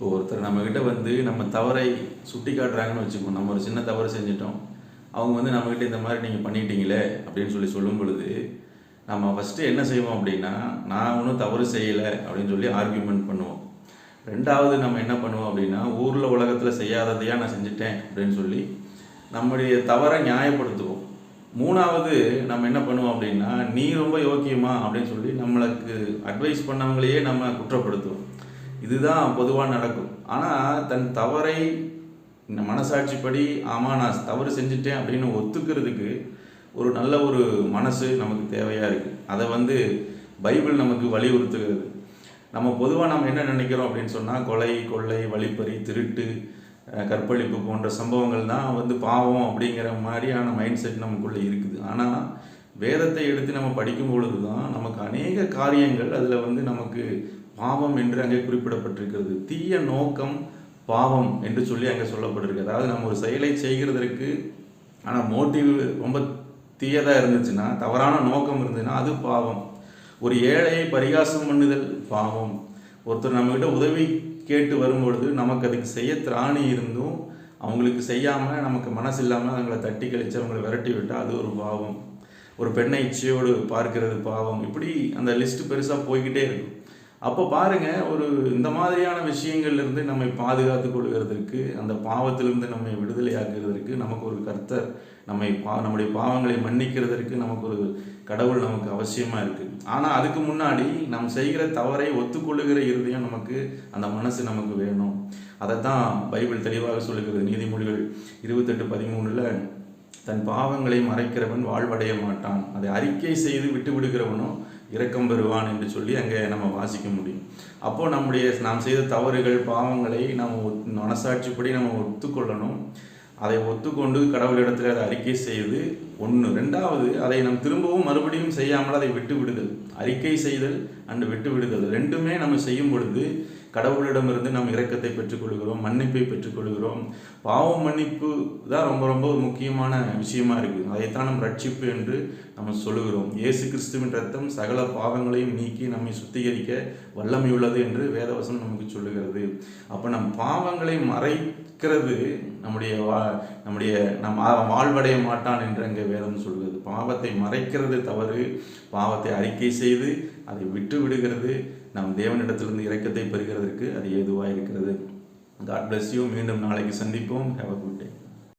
இப்போ ஒருத்தர் நம்மக்கிட்ட வந்து நம்ம தவறை சுட்டி காட்டுறாங்கன்னு வச்சுக்கோம் நம்ம ஒரு சின்ன தவறு செஞ்சிட்டோம். அவங்க வந்து நம்மக்கிட்ட இந்த மாதிரி நீங்கள் பண்ணிட்டீங்களே அப்படின்னு சொல்லி சொல்லும் பொழுது நம்ம ஃபஸ்ட்டு என்ன செய்வோம் அப்படின்னா நான் ஒன்றும் தவறு செய்யலை அப்படின்னு சொல்லி ஆர்கியூமெண்ட் பண்ணுவோம். ரெண்டாவது நம்ம என்ன பண்ணுவோம் அப்படின்னா ஊரில் உலகத்தில் செய்யாததையாக நான் செஞ்சுட்டேன் அப்படின்னு சொல்லி நம்முடைய தவறை நியாயப்படுத்துவோம். மூணாவது நம்ம என்ன பண்ணுவோம் அப்படின்னா நீ ரொம்ப யோக்கியமா அப்படின்னு சொல்லி நம்மளுக்கு அட்வைஸ் பண்ணவங்களையே நம்ம குற்றப்படுத்துவோம். இதுதான் பொதுவாக நடக்கும். ஆனால் தன் தவறை இந்த மனசாட்சிப்படி ஆமாம் நான் தவறு செஞ்சுட்டேன் அப்படின்னு ஒத்துக்கிறதுக்கு ஒரு நல்ல ஒரு மனசு நமக்கு தேவையாக இருக்குது அதை வந்து பைபிள் நமக்கு வலியுறுத்துகிறது. நம்ம பொதுவாக நம்ம என்ன நினைக்கிறோம் அப்படின்னு சொன்னால் கொலை கொள்ளை வழிப்பறி திருட்டு கற்பழிப்பு போன்ற சம்பவங்கள் தான் வந்து பாவம் அப்படிங்கிற மாதிரியான மைண்ட் செட் நமக்குள்ளே இருக்குது. ஆனால் வேதத்தை எடுத்து நம்ம படிக்கும் பொழுது தான் நமக்கு அநேக காரியங்கள் அதில் வந்து நமக்கு பாவம் என்று அங்கே குறிப்பிடப்பட்டிருக்கிறது. தீய நோக்கம் பாவம் என்று சொல்லி அங்கே சொல்லப்பட்டிருக்கு. அதாவது நம்ம ஒரு செயலை செய்கிறதற்கு ஆனால் மோட்டிவ் ரொம்ப தீயதாக இருந்துச்சுன்னா தவறான நோக்கம் இருந்துச்சுன்னா அது பாவம். ஒரு ஏழையை பரிகாசம் பண்ணுதல் பாவம். ஒருத்தர் நம்மக்கிட்ட உதவி கேட்டு வரும்பொழுது நமக்கு அதுக்கு செய்ய திராணி இருந்தும் அவங்களுக்கு செய்யாமல் நமக்கு மனசு இல்லாமல் அவங்கள தட்டி கழித்து அவங்கள விரட்டி விட்டால் அது ஒரு பாவம். ஒரு பெண்ணை இச்சையோடு பார்க்கிறது பாவம். இப்படி அந்த லிஸ்ட் பெருசாக போய்கிட்டே இருக்கும். அப்போ பாருங்க ஒரு இந்த மாதிரியான விஷயங்கள்லேருந்து நம்மை பாதுகாத்து கொள்கிறதற்கு அந்த பாவத்திலிருந்து நம்மை விடுதலையாக்குறதற்கு நமக்கு ஒரு கர்த்தர் நம்மை பா நம்முடைய பாவங்களை மன்னிக்கிறதற்கு நமக்கு ஒரு கடவுள் நமக்கு அவசியமாக இருக்குது ஆனால் அதுக்கு முன்னாடி நாம் செய்கிற தவறை ஒத்துக்கொள்ளுகிற இருதயம் நமக்கு அந்த மனசு நமக்கு வேணும். அதைத்தான் பைபிள் தெளிவாக சொல்லுகிறது நீதிமொழிகள் இருபத்தெட்டு பதிமூணுல தன் பாவங்களை மறைக்கிறவன் வாழ்வடைய மாட்டான். அதை அறிக்கை செய்து விட்டு விடுகிறவனோ இரக்கம் பெறுவான் என்று சொல்லி அங்கே நம்ம வாசிக்க முடியும். அப்போது நம்முடைய நாம் செய்த தவறுகள் பாவங்களை நாம் ஒத்- மனசாட்சிப்படி நம்ம ஒத்துக்கொள்ளணும். அதை ஒத்துக்கொண்டு கடவுளிடத்தில் அதை அறிக்கை செய்து ஒன்று ரெண்டாவது அதை நாம் திரும்பவும் மறுபடியும் செய்யாமல் அதை விட்டு விடுதல். அறிக்கை செய்தல் அண்டு விட்டு விடுதல். ரெண்டுமே நம்ம செய்யும் பொழுது கடவுளிடமிருந்து நாம் இரக்கத்தை பெற்றுக்கொள்கிறோம் மன்னிப்பை பெற்றுக்கொள்கிறோம். பாவம் மன்னிப்பு தான் ரொம்ப ரொம்ப ஒரு முக்கியமான விஷயமா இருக்குது. அதைத்தான் நம் ரட்சிப்பு என்று நம்ம சொல்லுகிறோம். இயேசு கிறிஸ்துவின் ரத்தம் சகல பாவங்களையும் நீக்கி நம்மை சுத்திகரிக்க வல்லமையுள்ளது என்று வேதவசனம் நமக்கு சொல்லுகிறது. அப்போ நம் பாவங்களை மறைக்கிறது நம்முடைய வா நம்முடைய நம் வாழ்வடைய மாட்டான் என்று அங்கே வேதம் சொல்கிறது. பாவத்தை மறைக்கிறது தவறு. பாவத்தை அறிக்கை செய்து அதை விட்டு விடுகிறது நம் தேவனிடத்திலிருந்து இறக்கத்தை பெறுகிறதற்கு அது ஏதுவாக இருக்கிறது காட் பிளஸ் யூ மீண்டும் நாளைக்கு சந்திப்போம். Have a good day